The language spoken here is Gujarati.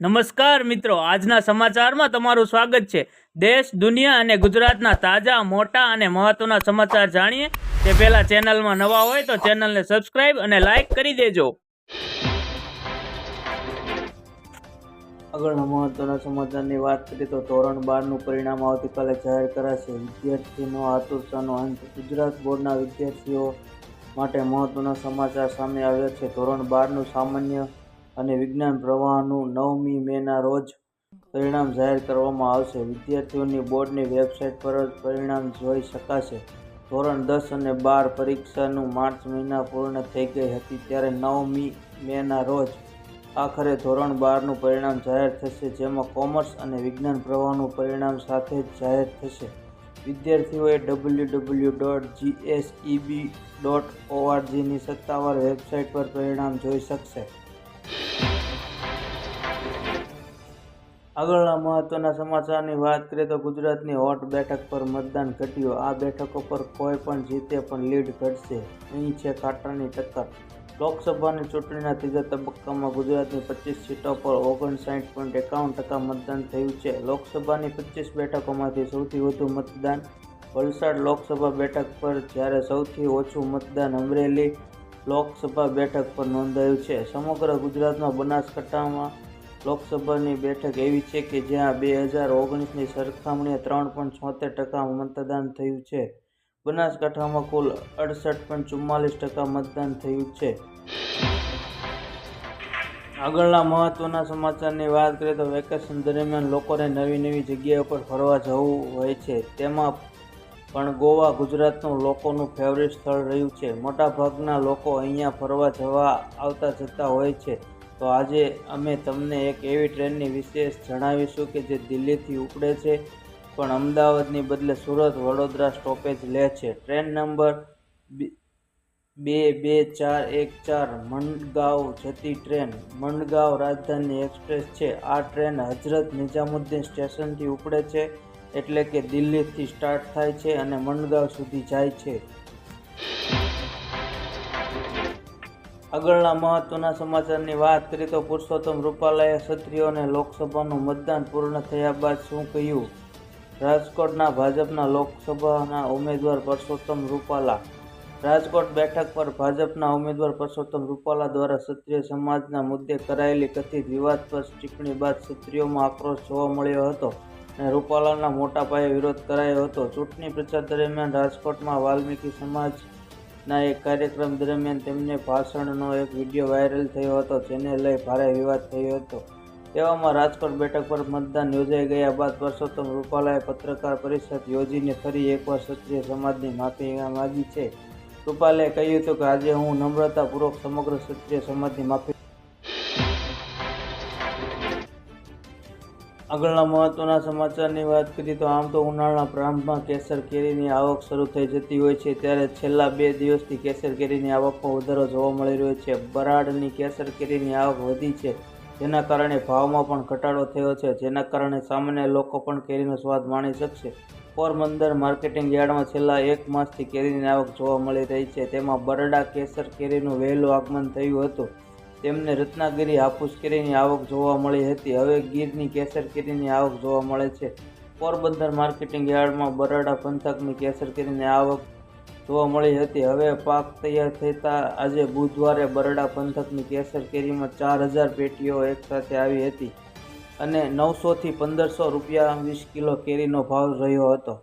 નમસ્કાર મિત્રો, આજના સમાચારમાં તમારું સ્વાગત છે. દેશ, દુનિયા અને ગુજરાતના તાજા, મોટા અને મહત્વના સમાચાર જાણીએ. તે પહેલા ચેનલમાં નવા હોય તો ચેનલને સબસ્ક્રાઇબ અને લાઇક કરી દેજો. આગળના મહત્વના સમાચારની વાત કરીએ તો ધોરણ બારનું પરિણામ આવતીકાલે જાહેર કરાશે. વિદ્યાર્થીનો આતુરતાનો અંત. ગુજરાત બોર્ડના વિદ્યાર્થીઓ માટે મહત્વના સમાચાર સામે આવ્યા છે. ધોરણ બારનું સામાન્ય અને વિજ્ઞાન પ્રવાહનું નવમી મેના રોજ પરિણામ જાહેર કરવામાં આવશે. વિદ્યાર્થીઓની બોર્ડની વેબસાઇટ પર જ પરિણામ જોઈ શકાશે. ધોરણ દસ અને બાર પરીક્ષાનું માર્ચ મહિના પૂર્ણ થઈ ગઈ હતી ત્યારે નવમી મેના રોજ આખરે ધોરણ બારનું પરિણામ જાહેર થશે, જેમાં કોમર્સ અને વિજ્ઞાન પ્રવાહનું પરિણામ સાથે જ જાહેર થશે. વિદ્યાર્થીઓએ W W dot GSEB dot ઓઆરજીની સત્તાવાર વેબસાઇટ પર પરિણામ જોઈ શકશે. આગળના મહત્વના સમાચારની વાત કરીએ તો ગુજરાતની હોટ બેઠક પર મતદાન ઘટ્યું. આ બેઠકો પર કોઈ પણ જીતે પણ લીડ ઘટશે. અહીં છે કાંટાની ટક્કર. લોકસભાની ચૂંટણીના ત્રીજા તબક્કામાં ગુજરાતની પચીસ સીટો પર ઓગણસાઠ પોઈન્ટ એકાવન ટકા મતદાન થયું છે. લોકસભાની પચીસ બેઠકોમાંથી સૌથી વધુ મતદાન વલસાડ લોકસભા બેઠક પર જ્યારે સૌથી ઓછું મતદાન અમરેલી લોકસભા બેઠક પર નોંધાયું છે. સમગ્ર ગુજરાતમાં બનાસકાંઠામાં લોકસભાની બેઠક એવી છે કે જ્યાં બે હજાર ઓગણીસની સરખામણીએ ત્રણ પોઈન્ટ છોતેર ટકા મતદાન થયું છે. બનાસકાંઠામાં કુલ અડસઠ પોઈન્ટ ચુમ્માલીસ ટકા મતદાન થયું છે. આગળના મહત્વના સમાચારની વાત કરીએ તો વેકેશન દરમિયાન લોકોને નવી નવી જગ્યાઓ પર ફરવા જવું હોય છે. તેમાં પણ ગોવા ગુજરાતનું લોકોનું ફેવરેટ સ્થળ રહ્યું છે. મોટાભાગના લોકો અહીંયા ફરવા જવા આવતા જતા હોય છે. તો આજે અમે તમને એક એવી ટ્રેનની વિશેષ જણાવીશું કે જે દિલ્હીથી ઉપડે છે, પણ અમદાવાદની બદલે સુરત વડોદરા સ્ટોપેજ લે છે. ટ્રેન નંબર બે બે ચાર, એક, ચાર મંડગાંવ જતી ટ્રેન મંડગાંવ રાજધાની એક્સપ્રેસ છે. આ ટ્રેન હજરત નિઝામુદ્દીન સ્ટેશનથી ઉપડે છે. એટલે કે દિલ્હીથી સ્ટાર્ટ થાય છે અને મંડગાંવ સુધી જાય છે. આગળના મહત્વના સમાચારની વાત કરીએ તો પુરુષોત્તમ રૂપાલાએ ક્ષત્રિયોને લોકસભાનું મતદાન પૂર્ણ થયા બાદ શું કહ્યું? રાજકોટના ભાજપના લોકસભાના ઉમેદવાર પરસોત્તમ રૂપાલા. રાજકોટ બેઠક પર ભાજપના ઉમેદવાર પરસોત્તમ રૂપાલા દ્વારા ક્ષત્રિય સમાજના મુદ્દે કરાયેલી કથિત વિવાદ પર ટિપ્પણી બાદ ક્ષત્રિયોમાં આક્રોશ જોવા મળ્યો હતો. અને રૂપાલાના મોટા પાયે વિરોધ કરાયો હતો. ચૂંટણી પ્રચાર દરમિયાન રાજકોટમાં વાલ્મીકી સમાજના એક કાર્યક્રમ દરમિયાન તેમને ભાષણનો એક વીડિયો વાયરલ થયો હતો, જેને લઈ ભારે વિવાદ થયો હતો. તેવામાં રાજકોટ બેઠક પર મતદાન યોજાઈ ગયા બાદ પરસોત્તમ રૂપાલાએ પત્રકાર પરિષદ યોજીને ફરી એકવાર ક્ષત્રિય સમાજની માફી માગી છે. રૂપાલાએ કહ્યું હતું કે, આજે હું નમ્રતાપૂર્વક સમગ્ર ક્ષત્રિય સમાજની માફી આગળના મહત્ત્વના સમાચારની વાત કરીએ તો આમ તો ઉનાળાના પ્રારંભમાં કેસર કેરીની આવક શરૂ થઈ જતી હોય છે, ત્યારે છેલ્લા બે દિવસથી કેસર કેરીની આવકમાં વધારો જોવા મળી રહ્યો છે. બરાડની કેસર કેરીની આવક વધી છે, જેના કારણે ભાવમાં પણ ઘટાડો થયો છે, જેના કારણે સામાન્ય લોકો પણ કેરીનો સ્વાદ માણી શકશે. પોરબંદર માર્કેટિંગ યાર્ડમાં છેલ્લા એક માસથી કેરીની આવક જોવા મળી રહી છે, તેમાં બરડા કેસર કેરીનું વહેલું આગમન થયું હતું. તેમને રત્નાગીરી હાફૂસ કેરીની આવક જોવા મળી હતી. હવે ગીરની કેસર કેરીની આવક જોવા મળે છે. પોરબંદર માર્કેટિંગ યાર્ડમાં બરાડા પંથકની કેસર કેરીની આવક જોવા મળી હતી. હવે પાક તૈયાર થતાં આજે બુધવારે બરાડા પંથકની કેસર કેરીમાં ચાર હજાર પેટીઓ એકસાથે આવી હતી અને નવસોથી પંદરસો રૂપિયા વીસ કિલો કેરીનો ભાવ રહ્યો હતો.